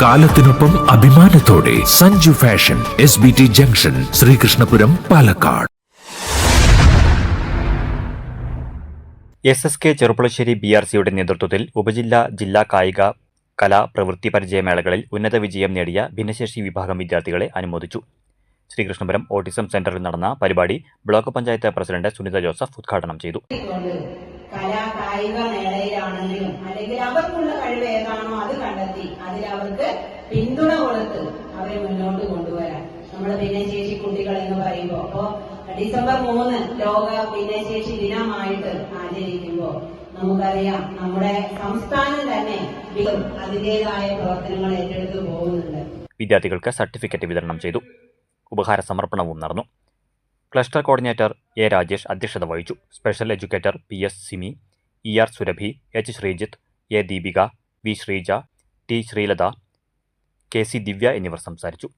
കാലത്തിനൊപ്പം അഭിമാനത്തോടെ Sanju fashion S B T junction Sreekrishnapuram Palakkad. S S K Cherpulassery B R സിയുടെ നേതൃത്വത്തിൽ ഉപജില്ല ജില്ലാ കായിക കലാ പ്രവൃത്തി പരിചയമേളകളിൽ ഉന്നത വിജയം നേടിയ ഭിന്നശേഷി വിഭാഗം വിദ്യാർത്ഥികളെ അനുമോദിച്ചു. ശ്രീകൃഷ്ണപുരം ഓട്ടിസം സെന്ററിൽ നടന്ന പരിപാടി block panchayat president Sunitha Joseph ഉദ്ഘാടനം ചെയ്തു. കലാ കായിക മേളയിലാണെങ്കിലും അല്ലെങ്കിൽ അവർക്കുള്ള കഴിവ് ഏതാണോ അത് കണ്ടെത്തി അതിൽ അവർക്ക് പിന്തുണ കൊടുത്ത് അവരെ മുന്നോട്ട് കൊണ്ടുവരാൻ. നമ്മൾ ഭിന്നശേഷി കുട്ടികൾ എന്ന് പറയുമ്പോൾ അപ്പോ ഡിസംബർ മൂന്ന് ലോക ഭിന്നശേഷി ദിനമായിട്ട് ആചരിക്കുമ്പോൾ നമുക്കറിയാം നമ്മുടെ സംസ്ഥാനം തന്നെ അതിന്റേതായ പ്രവർത്തനങ്ങൾ ഏറ്റെടുത്ത് പോകുന്നുണ്ട്. വിദ്യാർത്ഥികൾക്ക് സർട്ടിഫിക്കറ്റ് വിതരണം ചെയ്തു. ഉപഹാര സമർപ്പണവും നടന്നു. ക്ലസ്റ്റർ കോർഡിനേറ്റർ എ രാജേഷ് അധ്യക്ഷത വഹിച്ചു. Special educator P S Simi E R Surabhi H Sreejith A Deepika V Sreeja T Sreelatha K C Divya എന്നിവർ സംസാരിച്ചു.